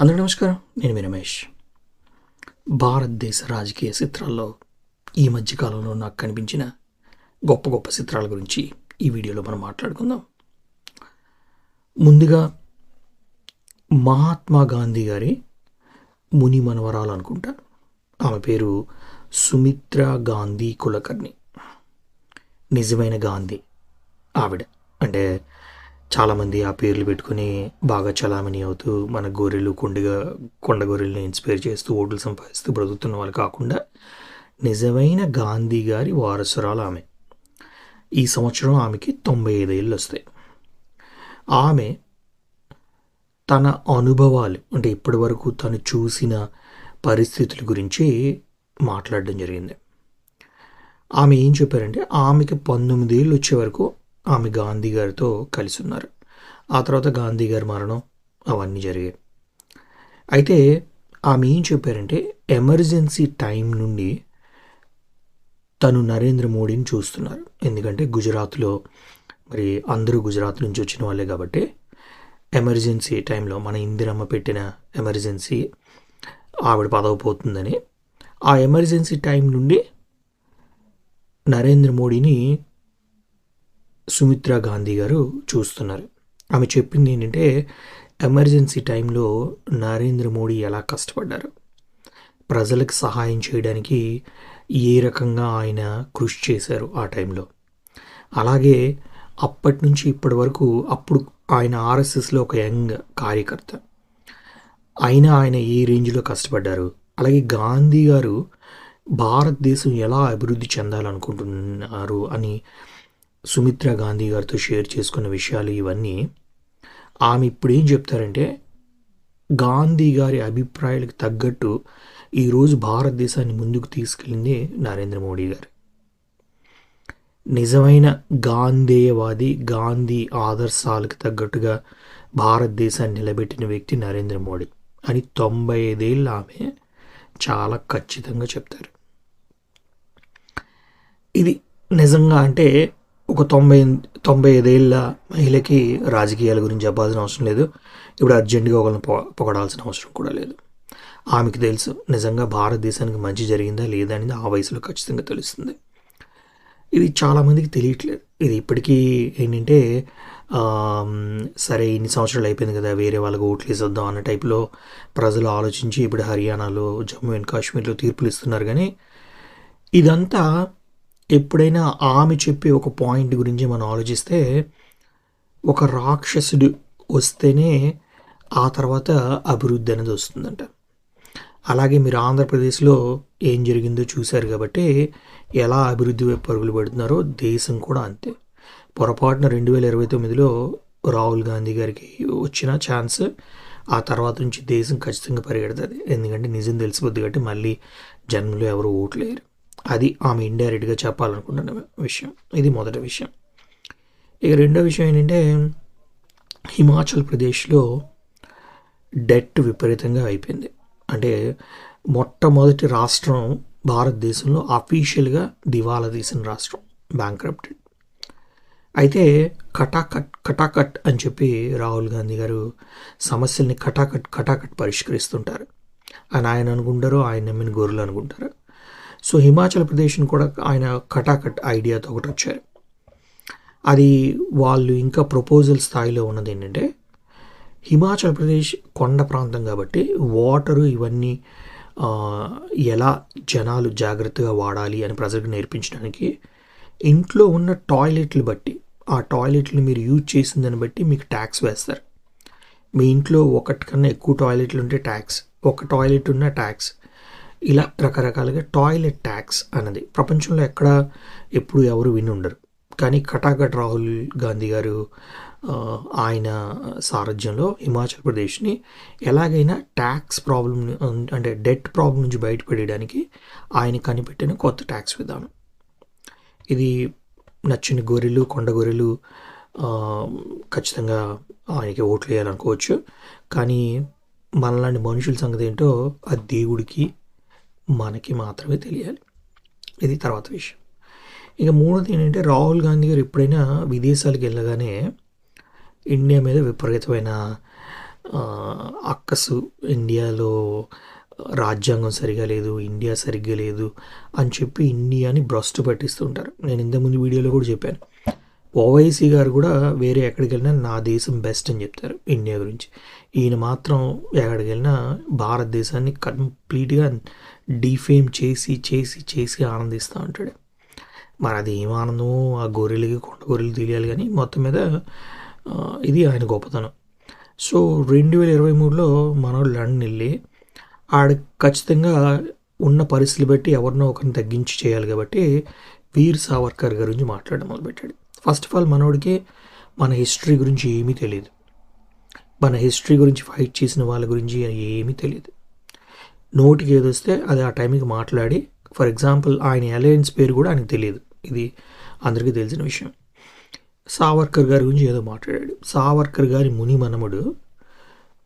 అందరూ నమస్కారం. నేను మీ రమేష్. భారతదేశ రాజకీయ చిత్రాల్లో ఈ మధ్యకాలంలో నాకు కనిపించిన గొప్ప గొప్ప చిత్రాల గురించి ఈ వీడియోలో మనం మాట్లాడుకుందాం. ముందుగా మహాత్మా గాంధీ గారి ముని మనవరాలు అనుకుంటా. ఆమె పేరు సుమిత్రా గాంధీ కులకర్ణి. నిజమైన గాంధీ ఆవిడ. అంటే చాలామంది ఆ పేర్లు పెట్టుకుని బాగా చలామణి అవుతూ మన గొర్రెలు కొండగా కొండ గొర్రెల్ని ఇన్స్పైర్ చేస్తూ ఓట్లు సంపాదిస్తూ బ్రతుకుతున్న వాళ్ళు కాకుండా నిజమైన గాంధీ గారి వారసురాలు ఆమె. ఈ సంవత్సరం ఆమెకి తొంభై ఐదేళ్ళు వస్తాయి. ఆమె తన అనుభవాలు అంటే ఇప్పటి వరకు తను చూసిన పరిస్థితుల గురించి మాట్లాడడం జరిగింది. ఆమె ఏం చెప్పారంటే ఆమెకి పంతొమ్మిది ఏళ్ళు వచ్చే వరకు ఆమె గాంధీ గారితో కలిసి ఉన్నారు ఆ తర్వాత గాంధీ గారి మరణం అవన్నీ జరిగాయి. అయితే ఆమె ఏం చెప్పారంటే ఎమర్జెన్సీ టైం నుండి తను నరేంద్ర మోడీని చూస్తున్నారు. ఎందుకంటే గుజరాత్లో మరి అందరూ గుజరాత్ నుంచి వచ్చిన వాళ్ళే కాబట్టి ఎమర్జెన్సీ టైంలో మన ఇందిరమ్మ పెట్టిన ఎమర్జెన్సీ ఆవిడ పదవి పోతుందని ఆ ఎమర్జెన్సీ టైం నుండి నరేంద్ర మోడీని సుమిత్రా గాంధీ గారు చూస్తున్నారు. ఆమె చెప్పింది ఏంటంటే ఎమర్జెన్సీ టైంలో నరేంద్ర మోడీ ఎలా కష్టపడ్డారు? ప్రజలకు సహాయం చేయడానికి ఏ రకంగా ఆయన కృషి చేశారు ఆ టైంలో? అలాగే అప్పటి నుంచి ఇప్పటి వరకు అప్పుడు ఆయన ఆర్ఎస్ఎస్లో ఒక యంగ్ కార్యకర్త. అయినా ఆయన ఏ రేంజ్లో కష్టపడ్డారు? అలాగే గాంధీ గారు భారతదేశం ఎలా అభివృద్ధి చెందాలనుకుంటున్నారు అని సుమిత్రా గాంధీ గారితో షేర్ చేసుకున్న విషయాలు ఇవన్నీ. ఆమె ఇప్పుడు ఏం చెప్తారంటే గాంధీ గారి అభిప్రాయాలకు తగ్గట్టు ఈరోజు భారతదేశాన్ని ముందుకు తీసుకెళ్ళింది నరేంద్ర మోడీ గారు. నిజమైన గాంధేయవాది గాంధీ ఆదర్శాలకు తగ్గట్టుగా భారతదేశాన్ని నిలబెట్టిన వ్యక్తి నరేంద్ర మోడీ అని తొంభై ఐదేళ్ళు ఆమె చాలా ఖచ్చితంగా చెప్తారు. ఇది నిజంగా అంటే ఒక తొంభై తొంభై ఐదేళ్ళ మహిళకి రాజకీయాల గురించి చెప్పాల్సిన అవసరం లేదు. ఇప్పుడు అర్జెంటుగా ఒకరిని పొగడాల్సిన అవసరం కూడా లేదు. ఆమెకు తెలుసు నిజంగా భారతదేశానికి మంచి జరిగిందా లేదా అనేది ఆ వయసులో ఖచ్చితంగా తెలుస్తుంది. ఇది చాలామందికి తెలియట్లేదు. ఇది ఇప్పటికీ ఏంటంటే సరే ఇన్ని సంవత్సరాలు అయిపోయింది కదా వేరే వాళ్ళకి ఓట్లు వేసేద్దాం అన్న టైప్లో ప్రజలు ఆలోచించి ఇప్పుడు హర్యానాలో జమ్మూ అండ్ కాశ్మీర్లో తీర్పులు ఇస్తున్నారు కానీ ఇదంతా ఎప్పుడైనా ఆమె చెప్పే ఒక పాయింట్ గురించి మనం ఆలోచిస్తే ఒక రాక్షసుడు వస్తేనే ఆ తర్వాత అభివృద్ధి అనేది వస్తుందంట. అలాగే మీరు ఆంధ్రప్రదేశ్లో ఏం జరిగిందో చూశారు కాబట్టి ఎలా అభివృద్ధి వైపు పరుగులు పెడుతున్నారో దేశం కూడా అంతే. పొరపాటున రెండు వేల ఇరవై తొమ్మిదిలో రాహుల్ గాంధీ గారికి వచ్చిన ఛాన్స్ ఆ తర్వాత నుంచి దేశం ఖచ్చితంగా పరిగెడుతుంది. ఎందుకంటే నిజం తెలిసిపోద్ది కాబట్టి మళ్ళీ జన్మలో ఎవరు ఓట్లేరు. అది ఆమె ఇండైరెక్ట్గా చెప్పాలనుకుంటున్న విషయం. ఇది మొదటి విషయం. ఇక రెండో విషయం ఏంటంటే హిమాచల్ ప్రదేశ్లో డెట్ విపరీతంగా అయిపోయింది. అంటే మొట్టమొదటి రాష్ట్రం భారతదేశంలో అఫీషియల్గా దివాలా తీసిన రాష్ట్రం బ్యాంక్రప్టెడ్. అయితే కటాకట్ కటాకట్ అని చెప్పి రాహుల్ గాంధీ గారు సమస్యల్ని కటాకట్ కటాకట్ పరిష్కరిస్తుంటారు. అని ఆయన అనుకుంటారు ఆయన నమ్మిన గొర్రెలు అనుకుంటారు. సో హిమాచల్ ప్రదేశ్ని కూడా ఆయన కటాకట్ ఐడియాతో ఒకటి వచ్చారు. అది వాళ్ళు ఇంకా ప్రపోజల్ స్థాయిలో ఉన్నది ఏంటంటే హిమాచల్ ప్రదేశ్ కొండ ప్రాంతం కాబట్టి వాటరు ఇవన్నీ ఎలా జనాలు జాగ్రత్తగా వాడాలి అని ప్రజలకు నేర్పించడానికి ఇంట్లో ఉన్న టాయిలెట్లు బట్టి ఆ టాయిలెట్లు మీరు యూజ్ చేసిందని బట్టి మీకు ట్యాక్స్ వేస్తారు. మీ ఇంట్లో ఒకటి కన్నా ఎక్కువ టాయిలెట్లు ఉంటే ట్యాక్స్ ఒక టాయిలెట్ ఉన్న ట్యాక్స్ ఇలా రకరకాలుగా టాయిలెట్ ట్యాక్స్ అన్నది. ప్రపంచంలో ఎక్కడ ఎప్పుడు ఎవరు విని ఉండరు. కానీ కటాకట్ రాహుల్ గాంధీ గారు ఆయన సారథ్యంలో హిమాచల్ ప్రదేశ్ని ఎలాగైనా ట్యాక్స్ ప్రాబ్లం అంటే డెట్ ప్రాబ్లం నుంచి బయటపడేయడానికి ఆయన కనిపెట్టిన కొత్త ట్యాక్స్ విధానం. ఇది నచ్చిన గొర్రెలు కొండ గొర్రెలు ఖచ్చితంగా ఆయనకి ఓట్లు వేయాలనుకోవచ్చు. కానీ మనలాంటి మనుషుల సంగతి ఏంటో ఆ దేవుడికి మనకి మాత్రమే తెలియాలి. ఇది తర్వాత విషయం. ఇక మూడోది ఏంటంటే రాహుల్ గాంధీ గారు ఎప్పుడైనా విదేశాలకు వెళ్ళగానే ఇండియా మీద విపరీతమైన అక్కసు ఇండియాలో రాజ్యాంగం సరిగా లేదు ఇండియా సరిగ్గా లేదు అని చెప్పి ఇండియాని భ్రష్టు పట్టిస్తుంటారు. నేను ఇంతకుముందు వీడియోలో కూడా చెప్పాను. ఓవైసీ గారు కూడా వేరే ఎక్కడికి వెళ్ళినా నా దేశం బెస్ట్ అని చెప్తారు ఇండియా గురించి. ఈయన మాత్రం ఎక్కడికి వెళ్ళినా భారతదేశాన్ని కంప్లీట్గా డిఫేమ్ చేసి చేసి చేసి ఆనందిస్తూ ఉంటాడు. మరి అది ఏం ఆనందమో ఆ గొర్రెలకి కొండ గొర్రెలు తెలియాలి కానీ మొత్తం మీద ఇది ఆయన గొప్పతనం. సో రెండు వేల ఇరవై మూడులో మనం లండన్ వెళ్ళి ఆడ ఖచ్చితంగా ఉన్న పరిస్థితులు బట్టి ఎవరినో ఒకరిని తగ్గించి చేయాలి కాబట్టి వీర్ సావర్కర్ గురించి మాట్లాడడం మొదలుపెట్టాడు. ఫస్ట్ ఆఫ్ ఆల్ మనోడికి మన హిస్టరీ గురించి ఏమీ తెలియదు మన హిస్టరీ గురించి ఫైట్ చేసిన వాళ్ళ గురించి ఏమీ తెలియదు నోటికి ఏదొస్తే అది ఆ టైంకి మాట్లాడి ఫర్ ఎగ్జాంపుల్ ఆయన అలయన్స్ పేరు కూడా ఆయనకు తెలియదు ఇది అందరికీ తెలిసిన విషయం. సావర్కర్ గారి గురించి ఏదో మాట్లాడాడు. సావర్కర్ గారి ముని మనముడు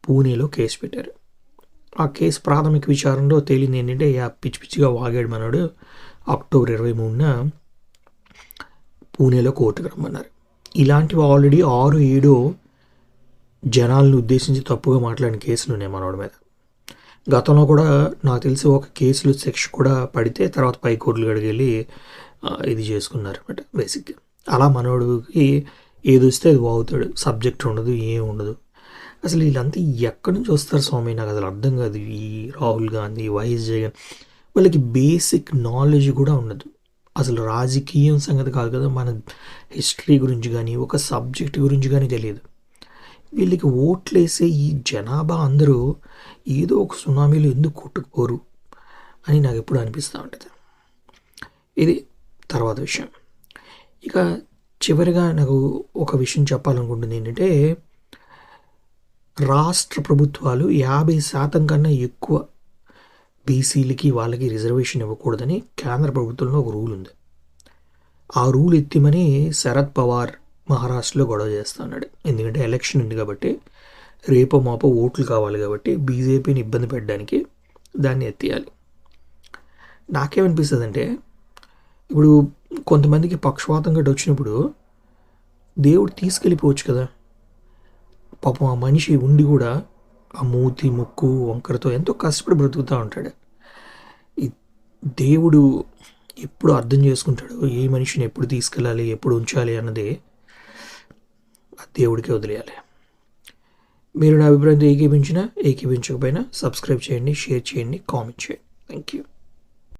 పూణేలో కేసు పెట్టారు. ఆ కేసు ప్రాథమిక విచారణలో తేలింది ఏంటంటే పిచ్చి పిచ్చిగా వాగాడు మనోడు. అక్టోబర్ ఇరవై మూడున పూణేలో కోర్టుకు రమ్మన్నారు ఇలాంటివి ఆల్రెడీ ఆరు ఏడు జనాలను ఉద్దేశించి తప్పుగా మాట్లాడిన కేసులు ఉన్నాయి మనోడి మీద. గతంలో కూడా నాకు తెలిసి ఒక కేసులు శిక్ష కూడా పడితే తర్వాత పై కోర్టులు గడికి వెళ్ళి ఇది చేసుకున్నారు అనమాట బేసిక్గా. అలా మనోడికి ఏది వస్తే అది వాగుతాడు సబ్జెక్ట్ ఉండదు ఏం ఉండదు. అసలు వీళ్ళంతా ఎక్కడి నుంచి వస్తారు స్వామి? నాకు అసలు అర్థం కాదు. ఈ రాహుల్ గాంధీ వైఎస్ జగన్ వాళ్ళకి బేసిక్ నాలెడ్జ్ కూడా ఉండదు. అసలు రాజకీయం సంగతి కాదు కదా మన హిస్టరీ గురించి కానీ ఒక సబ్జెక్ట్ గురించి కానీ తెలియదు. వీళ్ళకి ఓట్లేసే ఈ జనాభా అందరూ ఏదో ఒక సునామీలో ఎందుకు కొట్టుకుపోరు అని నాకు ఎప్పుడు అనిపిస్తూ ఉంటుంది. ఇది తర్వాత విషయం. ఇక చివరిగా నాకు ఒక విషయం చెప్పాలనుకుంటుంది ఏంటంటే రాష్ట్ర ప్రభుత్వాలు యాభై శాతం కన్నా ఎక్కువ బీసీలకి వాళ్ళకి రిజర్వేషన్ ఇవ్వకూడదని కేంద్ర ప్రభుత్వంలో ఒక రూల్ ఉంది. ఆ రూల్ ఎత్తిమని శరద్ పవార్ మహారాష్ట్రలో గొడవ చేస్తున్నాడు ఎందుకంటే ఎలక్షన్ ఉంది కాబట్టి రేపో మాపో ఓట్లు కావాలి కాబట్టి బీజేపీని ఇబ్బంది పెట్టడానికి దాన్ని ఎత్తియాలి. నాకేమనిపిస్తుందంటే ఇప్పుడు కొంతమందికి పక్షవాతం గట్ట వచ్చినప్పుడు దేవుడు తీసుకెళ్ళిపోవచ్చు కదా. పాపం ఆ మనిషి ఉండి కూడా ఆ మూతి ముక్కు వంకరతో ఎంతో కష్టపడి బ్రతుకుతూ ఉంటాడు. ఈ దేవుడు ఎప్పుడు అర్థం చేసుకుంటాడు ఏ మనిషిని ఎప్పుడు తీసుకెళ్ళాలి ఎప్పుడు ఉంచాలి అన్నది ఆ దేవుడికే వదిలేయాలి. మీరు నా అభిప్రాయంతో ఏకీపించినా ఏకీపించకపోయినా సబ్స్క్రైబ్ చేయండి షేర్ చేయండి కామెంట్ చేయండి. Thank you